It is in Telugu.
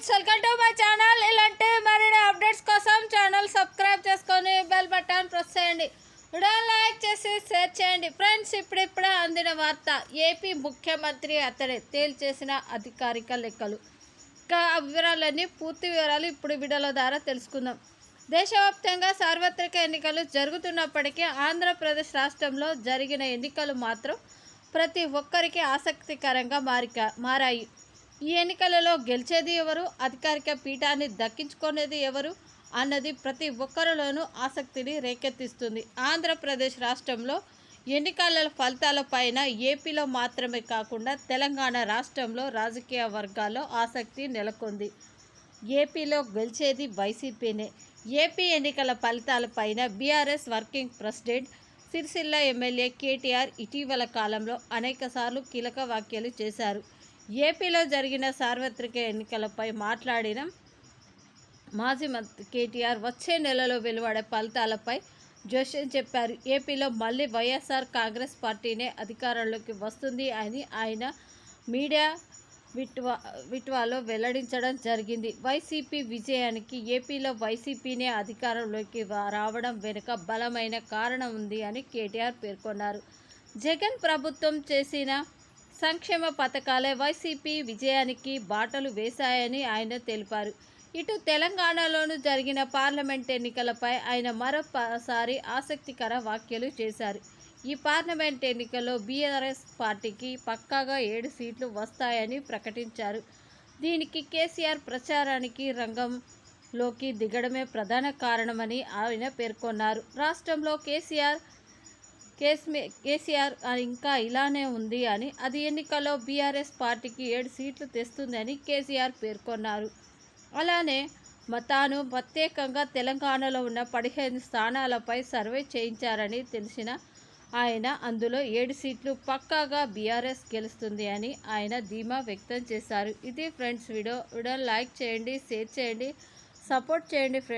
Friends welcome to my channel. ఇలాంటి మరిన్ని అప్డేట్స్ కోసం ఛానల్ సబ్స్క్రైబ్ చేసుకొని బెల్ బటన్ ప్రెస్ చేయండి. వీడియో లైక్ చేసి షేర్ చేయండి. ఫ్రెండ్స్ ఇప్పుడిప్పుడే అందిన వార్త. ఏపీ ముఖ్యమంత్రి అతడే తేల్చేసిన అధికారిక లెక్కలు. ఇంకా వివరాలన్నీ పూర్తి వివరాలు ఇప్పుడు వీడియోల ద్వారా తెలుసుకుందాం. దేశవ్యాప్తంగా సార్వత్రిక ఎన్నికలు జరుగుతున్నప్పటికీ ఆంధ్రప్రదేశ్ రాష్ట్రంలో జరిగిన ఎన్నికలు మాత్రం ప్రతి ఒక్కరికి ఆసక్తికరంగా మారిక మారాయి. ఈ ఎన్నికలలో గెలిచేది ఎవరు? అధికారిక పీఠాన్ని దక్కించుకునేది ఎవరు? అన్నది ప్రతి ఒక్కరిలోనూ ఆసక్తిని రేకెత్తిస్తుంది. ఆంధ్రప్రదేశ్ రాష్ట్రంలో ఎన్నికల ఫలితాలపైన ఏపీలో మాత్రమే కాకుండా తెలంగాణ రాష్ట్రంలో రాజకీయ వర్గాల్లో ఆసక్తి నెలకొంది. ఏపీలో గెలిచేది వైసీపీనే. ఏపీ ఎన్నికల ఫలితాలపైన BRS working president Sirisilla MLA KTR ఇటీవల కాలంలో అనేకసార్లు కీలక వ్యాఖ్యలు చేశారు. ఏపీలో జరిగిన సార్వత్రిక ఎన్నికలపై మాట్లాడిన మాజీ మంత్రి కేటీఆర్ వచ్చే నెలలో వెలువడే ఫలితాలపై జోషన్ చెప్పారు. ఏపీలో మళ్ళీ వైఎస్ఆర్ కాంగ్రెస్ పార్టీనే అధికారంలోకి వస్తుంది అని ఆయన మీడియా విట్వా విట్వాలో వెల్లడించడం జరిగింది. వైసీపీ విజయానికి ఏపీలో వైసీపీనే అధికారంలోకి రావడం వెనుక బలమైన కారణం ఉంది అని కేటీఆర్ పేర్కొన్నారు. జగన్ ప్రభుత్వం చేసిన సంక్షేమ పథకాలే వైసీపీ విజయానికి బాటలు వేశాయని ఆయన తెలిపారు. ఇటు తెలంగాణలోనూ జరిగిన పార్లమెంట్ ఎన్నికలపై ఆయన మరోసారి ఆసక్తికర వ్యాఖ్యలు చేశారు. ఈ పార్లమెంట్ ఎన్నికల్లో బీఆర్ఎస్ పార్టీకి పక్కాగా ఏడు సీట్లు వస్తాయని ప్రకటించారు. దీనికి కేసీఆర్ ప్రచారానికి రంగంలోకి దిగడమే ప్రధాన కారణమని ఆయన పేర్కొన్నారు. రాష్ట్రంలో కేసీఆర్ కేస్మే కేసీఆర్ ఇంకా ఇలానే ఉంది అని అది ఎన్నికల్లో బీఆర్ఎస్ పార్టీకి ఏడు సీట్లు తెస్తుందని కేసీఆర్ పేర్కొన్నారు. అలానే మ- తాను ప్రత్యేకంగా తెలంగాణలో ఉన్న పదిహేను స్థానాలపై సర్వే చేయించారని తెలిసిన ఆయన అందులో ఏడు సీట్లు పక్కాగా బీఆర్ఎస్ గెలుస్తుంది అని ఆయన ధీమా వ్యక్తం చేశారు. ఇది ఫ్రెండ్స్ వీడియో. వీడియో లైక్ చేయండి షేర్ చేయండి సపోర్ట్ చేయండి ఫ్రెండ్స్.